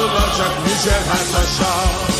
yazılacak mücevher taşa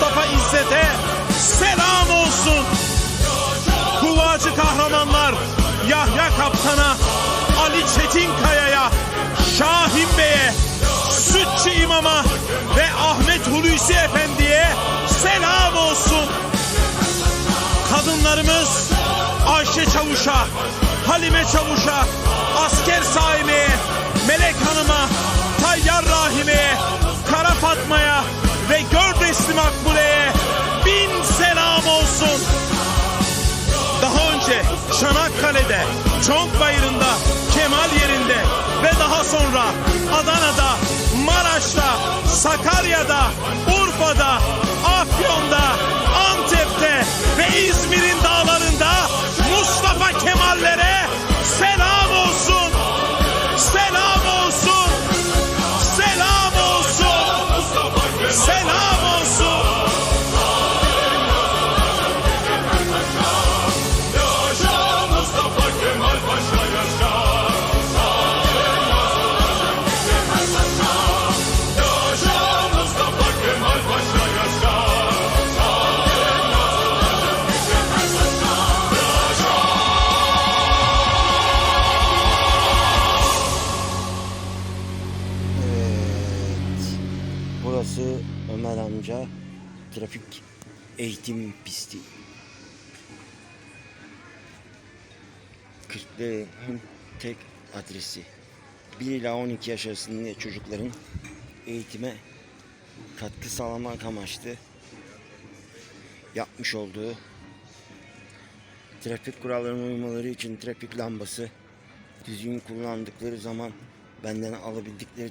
Mustafa İzzet'e selam olsun. Kuvacı kahramanlar Yahya Kaptan'a, Ali Çetinkaya'ya, Şahin Bey'e, Sütçü İmam'a ve Ahmet Hulusi Efendi'ye selam olsun. Kadınlarımız Ayşe Çavuş'a, Halime Çavuş'a, Asker Saime'ye, Melek Hanım'a, Tayyar Rahime'ye, Kara Fatma'ya ve Gördesli Makbule'ye bin selam olsun. Daha önce Çanakkale'de, Çonkbayırı'nda, Kemal yerinde ve daha sonra Adana'da, Maraş'ta, Sakarya'da, Urfa'da, Afyon'da, Antep'te ve İzmir'in dağlarında Mustafa Kemal'lere selam trafik eğitim pisti. Kırklareli'nin tek adresi. 1 ila 12 yaş arasında çocukların eğitime katkı sağlamak amaçlı yapmış olduğu trafik kurallarına uymaları için trafik lambası düzgün kullandıkları zaman benden alabildikleri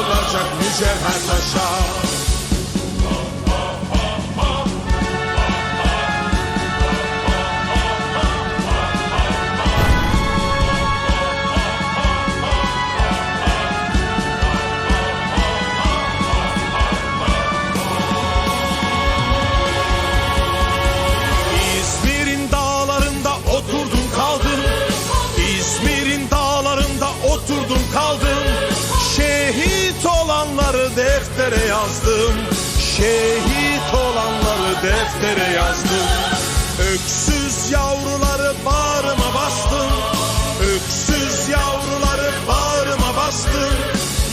yazılacak mücevher taşa deftere yazdım. Şehit olanları deftere yazdım. Öksüz yavruları bağrıma bastım. Öksüz yavruları bağrıma bastım.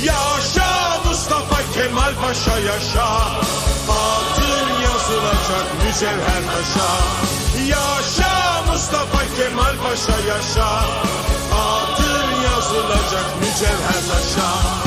Yaşa Mustafa Kemal Paşa yaşa. Adın yazılacak mücevher taşa. Yaşa Mustafa Kemal Paşa yaşa. Adın yazılacak mücevher taşa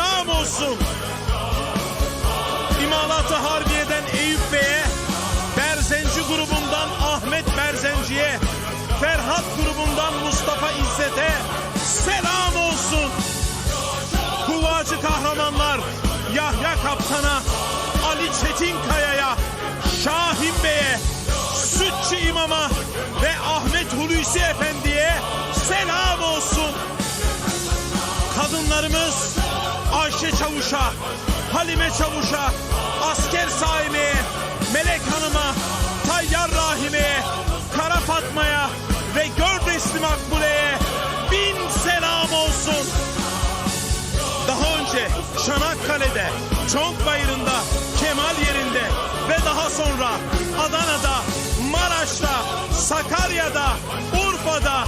Kaptan'a, Ali Çetinkaya'ya, Şahin Bey'e, Sütçü İmam'a ve Ahmet Hulusi Efendi'ye selam olsun. Kadınlarımız Ayşe Çavuş'a, Halime Çavuş'a, Asker Saime'ye, Melek Hanım'a, Çonk Bayırı'nda, Kemal yerinde ve daha sonra Adana'da, Maraş'ta, Sakarya'da, Urfa'da,